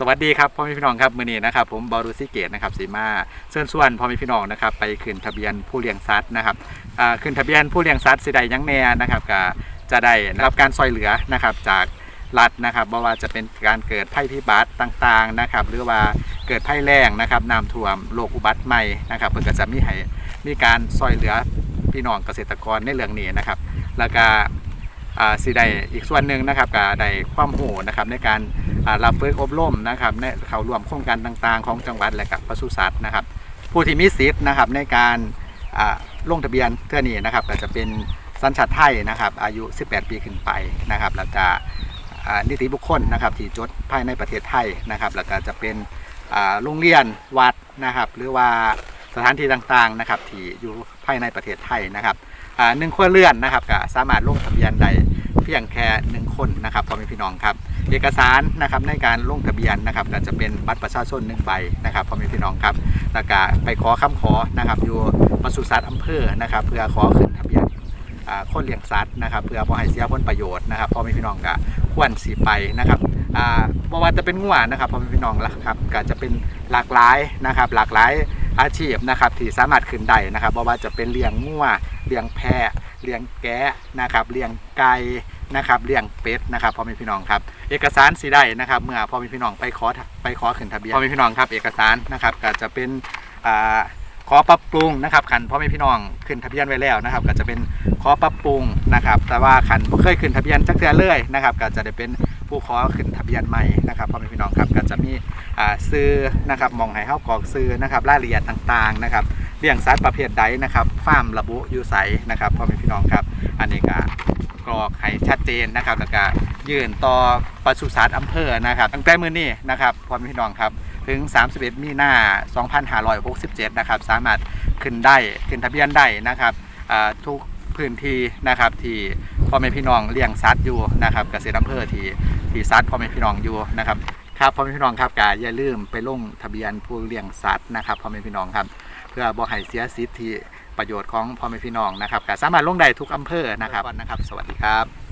สวัสดีครับพ่อแม่พี่น้องครับมือนี้นะครับผมบอรูซิเกตนะครับสีมาเชิญชวนพ่อแม่พี่น้องนะครับไปขึ้นทะเบียนผู้เลี้ยงสัตว์นะครับขึ้นทะเบียนผู้เลี้ยงสัตว์สิใดหยังแน่นะครับก็จะได้รับการซอยเหลือนะครับจากรัฐนะครับบ่ว่าจะเป็นการเกิดภัยพิบัติต่างๆนะครับหรือว่าเกิดภัยแล้งนะครับน้ำท่วมโรคอุบัติใหม่นะครับเพื่อจะมีให้มีการซอยเหลือพี่น้องเกษตรกรในเรื่องนี้นะครับ แล้วก็ สิได้อีกส่วนหนึ่งนะครับก็ได้ความหูนะครับในการอ่ารับฝึกอบรมนะครับในเขารวมโครงการต่างๆ ของจังหวัดและกับปศุสัตว์นะครับ ผู้ที่มีสิทธิ์นะครับในการอ่าลงทะเบียนเท่านี้นะครับก็จะเป็นสัญชาติไทยนะครับ อายุ 18 ปีขึ้นไปนะครับแล้วก็อ่านิติบุคคลนะครับที่จดภายในประเทศไทยนะครับ แล้วก็จะเป็นอ่าโรงเรียนวัดนะครับ หรือว่าสถานที่ต่างๆนะครับที่อยู่ภายในประเทศไทยนะครับ หนึ่งครัวเรือนนะครับก็สามารถลงทะเบียนได้เพียงแค่หนึ่งคนนะครับพ่อแม่พี่น้องครับ เอกสารนะครับในการลงทะเบียนนะครับก็จะเป็นบัตรประชาชนหนึ่งใบนะครับพ่อแม่พี่น้องครับแล้วก็ไปขอคำขอนะครับอยู่ปศุสัตว์อำเภอนะครับ เพื่อขอขึ้นทะเบียนคนเลี้ยงสัตว์นะครับเพื่อบ่ให้เสียผลประโยชน์นะครับพ่อแม่พี่น้องก็ควรสีไปนะครับอ่าบ่ว่าจะเป็นงัวนะครับพ่อแม่พี่น้องล่ะครับก็จะเป็นหลากหลายนะครับหลากหลาย อาชีพนะครับที่สามารถขึ้นได้นะครับบ่ว่าจะเป็นเลี้ยงงัวเลี้ยงแพะเลี้ยงแกะนะครับเลี้ยงไก่นะครับเลี้ยงเป็ดนะครับพ่อแม่พี่น้องครับ เอกสารสีได้นะครับ เมื่อพ่อแม่พี่น้องไปขอไปขอขึ้นทะเบียนพ่อแม่พี่น้องครับ เอกสารนะครับก็จะเป็นอ่าขอปรับปรุงนะครับขันพ่อแม่พี่น้องขึ้นทะเบียนไว้แล้วนะครับ ก็จะเป็นขอปรับปรุงนะครับ แต่ว่าขันบ่เคยขึ้นทะเบียนจักเทื่อเลยนะครับ ก็จะได้เป็นผู้ขอขึ้นทะเบียนใหม่นะครับพ่อแม่พี่น้องครับ ซื้อนะครับมองให้เฮากรอกซื้อนะครับรายละเอียดต่างๆนะครับเลี้ยงสัตว์ประเภทใดนะครับฟาร์มระบุอยู่ไสนะครับพ่อแม่พี่น้องครับ อันนี้ก็กรอกให้ชัดเจนนะครับแล้วก็ยื่นต่อปศุสัตว์อำเภอนะครับตั้งแต่มื้อนี้นะครับพ่อแม่พี่น้องครับถึง 31 มีนา2567 นะครับ สามารถขึ้นได้ขึ้นทะเบียนได้นะครับทุกพื้นที่นะครับที่พ่อแม่พี่น้องเลี้ยงสัตว์อยู่นะครับเกษตรอำเภอที่ที่สัตว์พ่อแม่พี่น้องอยู่นะครับ ครับพ่อแม่พี่น้องครับกาอย่าลืมไปลงทะเบียนผู้เลี้ยงสัตว์นะครับพ่อแม่พี่น้องครับ เพื่อบ่ให้เสียสิทธิประโยชน์ของพ่อแม่พี่น้องนะครับกาสามารถลงได้ทุกอำเภอนะครับนะครับ สวัสดีครับ